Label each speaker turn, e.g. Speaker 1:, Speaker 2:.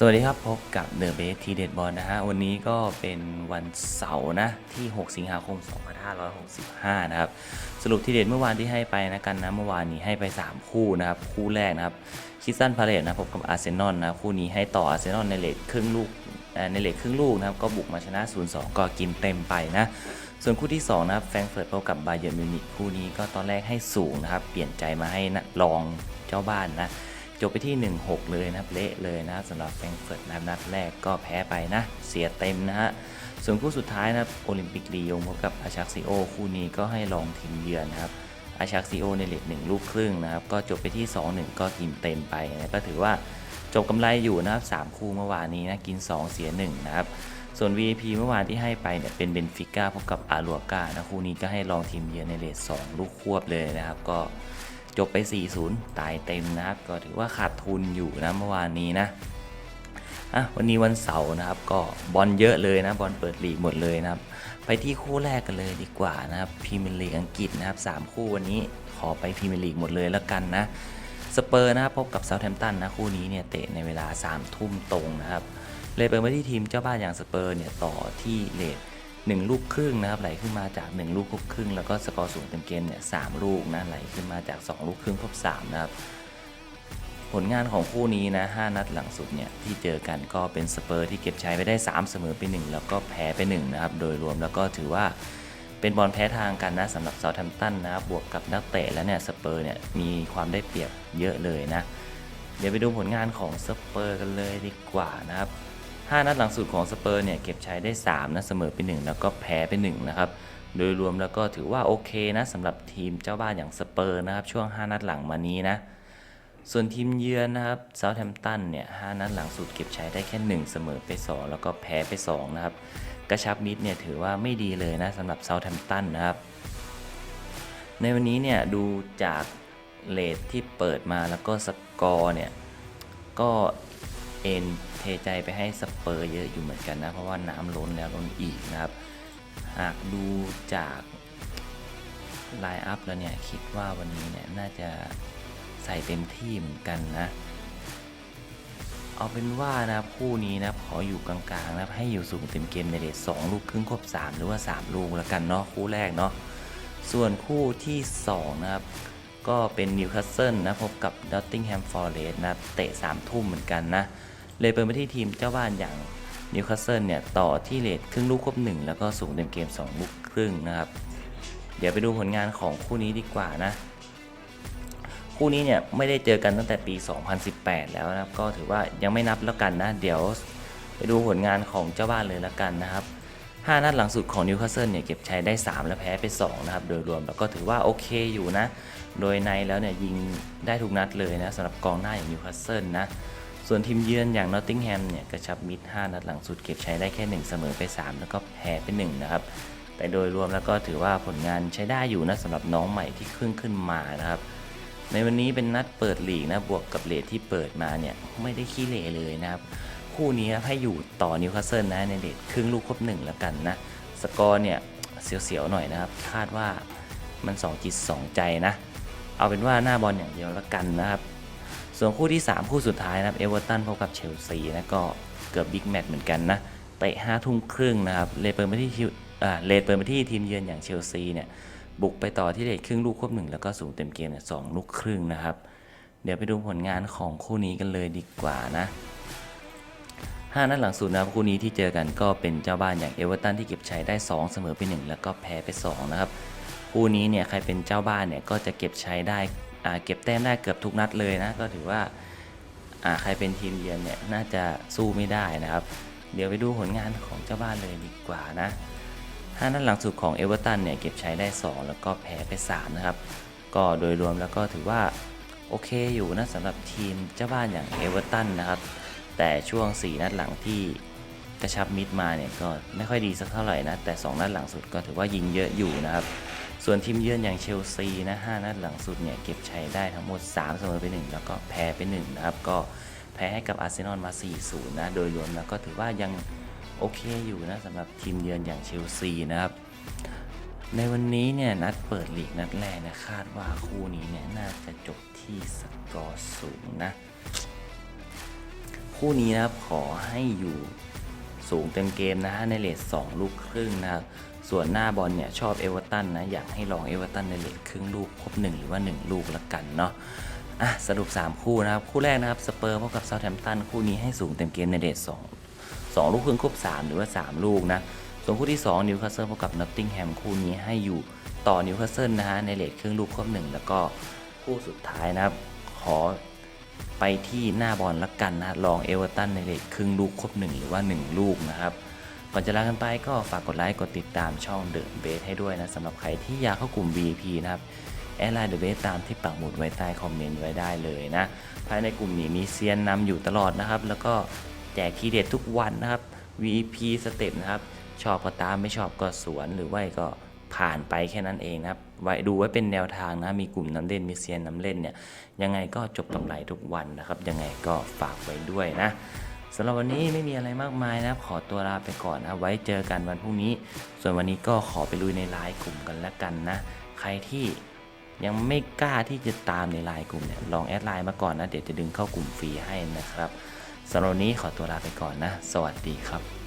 Speaker 1: สวัสดีครับ พบกับ The Base ทีเด็ดบอลนะฮะ วันนี้ก็เป็นวันเสาร์นะที่ 6 สิงหาคม 2565 นะครับ สรุปทีเด็ดเมื่อวานที่ให้ไปนะกันนะเมื่อวานนี้ให้ไป 3 คู่นะครับ คู่แรกนะครับคิสตันพาเลตนะพบกับอาร์เซนอลนะ คู่นี้ให้ต่ออาร์เซนอลในเลทครึ่งลูกในเลทครึ่งลูกนะครับ ก็บุกมาชนะ 0-2 ก็กินเต็มไปนะ ส่วนคู่ที่ 2 นะครับแฟรงเฟิร์ตพบกับบาเยิร์นมิวนิกคู่นี้ก็ตอนแรกให้สูงนะครับเปลี่ยนใจมาให้นะลองเจ้าบ้านนะ จบไปที่ 1-6 เลยนะครับเละเลยนะสำหรับแฟรงเฟิร์ตนะครับนัดแรกก็แพ้ไปนะ เสียเต็มนะฮะส่วนคู่สุดท้ายนะครับโอลิมปิกลียงพบกับอาชักซิโอคู่นี้ก็ให้ลองทีมเยือนนะครับอาชักซิโอในเลทหนึ่งลูกครึ่งนะครับก็จบไปที่ 2-1 ก็กินเต็มไปนะก็ถือว่าจบกำไรอยู่นะครับ3คู่เมื่อวานนี้นะกิน 2 เสีย 1 นะครับ ส่วน VIP เมื่อวานที่ให้ไปเนี่ยเป็นเบนฟิก้าพบกับอาลัวกานะคู่นี้ก็ให้ลองทีมเยือนในเลท2ลูกควบเลยนะครับก็ จบไป 4-0 ตายเต็มนะครับ ก็ถือว่าขาดทุนอยู่นะเมื่อวานนี้นะอะวันนี้วันเสาร์นะครับ ก็บอลเยอะเลยนะบอลเปิดลีกหมดเลยนะครับ ไปที่คู่แรกกันเลยดีกว่านะครับพรีเมียร์ลีกอังกฤษนะครับสามคู่วันนี้ขอไปพรีเมียร์ลีกหมดเลยแล้วกันนะสเปอร์นะครับพบกับเซาท์แฮมป์ตันนะคู่นี้เนี่ยเตะในเวลา3ามทุ่มตรงนะครับเลยเปิดมาที่ทีมเจ้าบ้านอย่างสเปอร์เนี่ยต่อที่เลท หนึ่งลูกครึ่งนะครับไหลขึ้นมาจาก 1 ลูกครึ่ง แล้วก็สกอร์สูงเต็มเกมเนี่ยสามลูกนะไหลขึ้นมาจาก 2 ลูกครึ่งครบ3นะครับผลงานของคู่นี้นะ 5 นัดหลังสุดเนี่ยที่เจอกันก็เป็นสเปอร์ที่เก็บชัยไปได้ 3 เสมอไป 1 แล้วก็แพ้ไป 1 นะครับ โดยรวมแล้วก็ถือว่าเป็นบอลแพ้ทางกันนะสำหรับเซาท์แฮมตันนะครับบวกกับนักเตะแล้วเนี่ยสเปอร์เนี่ยมีความได้เปรียบเยอะเลยนะ เดี๋ยวไปดูผลงานของสเปอร์กันเลยดีกว่านะครับ 5 นัดหลังสุดของสเปอร์เนี่ยเก็บใชัยได้ 3 นะเสมอไป1แล้วก็แพ้ไป1นะครับโดยรวมแล้วก็ถือว่าโอเคนะสำหรับทีมเจ้าบ้านอย่างสเปอร์นะครับช่วง 5 นัดหลังมานี้นะส่วนทีมเยือนนะครับเซาท์แฮมป์ตันเนี่ย5นัดหลังสุดเก็บใชัยได้แค่ 1 เสมอไป 2 แล้วก็แพ้ไป 2 นะครับ กระชับมิดเนี่ยถือว่าไม่ดีเลยนะสำหรับเซาท์แฮมป์ตันนะครับ ในวันนี้เนี่ยดูจากเลทที่เปิดมาแล้วก็สกอร์เนี่ยก็ เอ็นเทใจไปให้สเปอร์เยอะอยู่เหมือนกันนะ เพราะว่าน้ำล้นแล้วล้นอีกนะครับ หากดูจากไลน์อัพแล้วเนี่ย คิดว่าวันนี้เนี่ย น่าจะใส่เต็มที่เหมือนกันนะ เอาเป็นว่านะคู่นี้นะขออยู่กลางๆนะให้อยู่สูงเต็มเกมในเรท2ลูกครึ่งครบ 3 หรือว่า 3 ลูกแล้วกันเนาะคู่แรกเนาะส่วนคู่ที่ 2 นะครับ ก็เป็นนิวคาสเซิลนะพบกับดอตติงแฮมฟอร์เรสต์นะเตะ3ทุ่มเหมือนกันนะ เลยเปิดมาที่ทีมเจ้าบ้านอย่างนิวคาสเซิลเนี่ยต่อที่เลทครึ่งลูกครบ1 แล้วก็สูงเต็มเกม 2 ลูกครึ่งนะครับ เดี๋ยวไปดูผลงานของคู่นี้ดีกว่านะคู่นี้เนี่ยไม่ได้เจอกันตั้งแต่ปี 2018 แล้วนะครับ ก็ถือว่ายังไม่นับแล้วกันนะ เดี๋ยวไปดูผลงานของเจ้าบ้านเลยแล้วกันนะครับ 5 นัดหลังสุดของนิวคาสเซิลเนี่ยเก็บชัยได้ 3 และแพ้ไป 2 นะครับ โดยรวมแล้วก็ถือว่าโอเคอยู่นะ โดยในแล้วเนี่ยยิงได้ทุกนัดเลยนะสำหรับกองหน้าอย่างนิวคาสเซิลนะ ส่วนทีมเยือนอย่างนอตติงแฮมเนี่ยกระชับมิด 5 นัดหลังสุดเก็บใชัยได้แค่ 1 เสมอไป 3 แล้วก็แพ้ไป1นะครับ แต่โดยรวมแล้วก็ถือว่าผลงานใช้ได้อยู่นะสำหรับน้องใหม่ที่ขึ้นขึ้นมานะครับ ในวันนี้เป็นนัดเปิดลีกนะบวกกับเลทที่เปิดมาเนี่ยไม่ได้ขี้เหร่เลยนะครับคู่นี้ให้อยู่ต่อนิวคาสเซิลนะในเลทครึ่งลูกครบหนึ่งแล้วกันนะสกอร์เนี่ยเสียวๆหน่อยนะครับ คาดว่ามัน2จิต2ใจนะ เอาเป็นว่าหน้าบอลอย่างเดียวแล้วกันนะครับ ส่วนคู่ที่ 3 คู่สุดท้ายนะครับเอเวอร์ตันพบกับเชลซีนะก็เกือบบิ๊กแมตช์เหมือนกันนะเตะห้าทุ่มครึ่งนะครับเลเปิดมาที่ทีมอ่าเลเปิดมาที่ทีมเยือนอย่างเชลซีเนี่ยบุกไปต่อที่เลทครึ่งลูกควบหนึ่งแล้วก็สูงเต็มเกมเนี่ยสองลูกครึ่งนะครับ เดี๋ยวไปดูผลงานของคู่นี้กันเลยดีกว่านะห้านัดหลังสุดนะครับคู่นี้ที่เจอกันก็เป็นเจ้าบ้านอย่างเอเวอร์ตันที่เก็บชัยได้ 2 เสมอไป1แล้วก็แพ้ไป2นะครับ คู่นี้เนี่ยใครเป็นเจ้าบ้านเนี่ยก็จะเก็บใชัยได้เก็บแต้มได้เกือบทุกนัดเลยนะก็ถือว่าใครเป็นทีมเยือนเนี่ยน่าจะสู้ไม่ได้นะครับ เดี๋ยวไปดูผลงานของเจ้าบ้านเลยดีกว่านะห้านัดหลังสุดของเอเวอร์ตันเนี่ยเก็บใชัยได้ 2 แล้วก็แพ้ไป 3 นะครับ ก็โดยรวมแล้วก็ถือว่าโอเคอยู่นะสำหรับทีมเจ้าบ้านอย่างเอเวอร์ตันนะครับแต่ช่วง 4 นัดหลังที่กระชับมิดมาเนี่ยก็ไม่ค่อยดีสักเท่าไหร่นะแต่ 2 นัดหลังสุดก็ถือว่ายิงเยอะอยู่นะครับ ส่วนทีมเยือนอย่างเชลซีนะ5นัดหลังสุดเนี่ยเก็บชัยได้ทั้งหมด 3 เสมอไป 1 แล้วก็แพ้ไป1นะครับ ก็แพ้ให้กับอาร์เซนอลมา 4-0 นะ โดยรวมแล้วก็ถือว่ายังโอเคอยู่นะสำหรับทีมเยือนอย่างเชลซีนะครับ ในวันนี้เนี่ยนัดเปิดลีกนัดแรกนะคาดว่าคู่นี้เนี่ยน่าจะจบที่สกอร์สูงนะ คู่นี้นะครับขอให้อยู่สูงเต็มเกมนะฮะในเลท2ลูกครึ่งนะครับ ส่วนหน้าบอลเนี่ยชอบเอเวอร์ตันนะ อยากให้ลองเอเวอร์ตันในเลทครึ่งลูกครบ 1 หรือว่า 1 ลูกละกันเนาะอะสรุป 3 คู่นะครับ คู่แรกนะครับสเปอร์พบกับเซาท์แฮมป์ตันคู่นี้ให้สูงเต็มเกมในเลท2 2 ลูกครึ่งครบ 3 หรือว่า 3 ลูกนะ ส่วนคู่ที่2นิวคาสเซิลพบกับนอตติงแฮมคู่นี้ให้อยู่ต่อนิวคาสเซิลนะฮะในเลทครึ่งลูกครบ 1 แล้วก็คู่สุดท้ายนะครับ ขอไปที่หน้าบอลละกันนะลองเอเวอร์ตันในเลทครึ่งลูกครบ 1 หรือว่า 1 ลูกนะครับ ก่อนจะลากันไปก็ฝากกดไลค์กดติดตามช่องเดอะเบสให้ด้วยนะสำหรับใครที่อยากเข้ากลุ่ม VIP นะครับแอดไลน์เดอะเบสตามที่ปักหมุดไว้ใต้คอมเมนต์ไว้ได้เลยนะ ภายในกลุ่มนี้มีเซียนนำอยู่ตลอดนะครับ แล้วก็แจกคีย์เด็ดทุกวันนะครับ VIP สเต็ปนะครับ ชอบก็ตามไม่ชอบก็สวนหรือว่าก็ผ่านไปแค่นั้นเองนะครับ ไว้ดูไว้เป็นแนวทางนะ มีกลุ่มน้ำเล่น มีเซียนน้ำเล่นเนี่ย ยังไงก็จบกำไรทุกวันนะครับ ยังไงก็ฝากไว้ด้วยนะ สำหรับวันนี้ไม่มีอะไรมากมายนะขอตัวลาไปก่อนนะไว้เจอกันวันพรุ่งนี้ ส่วนวันนี้ก็ขอไปลุยในไลน์กลุ่มกันแล้วกันนะ ใครที่ยังไม่กล้าที่จะตามในไลน์กลุ่มเนี่ยลองแอดไลน์มาก่อนนะ เดี๋ยวจะดึงเข้ากลุ่มฟรีให้นะครับสำหรับวันนี้ขอตัวลาไปก่อนนะ สวัสดีครับ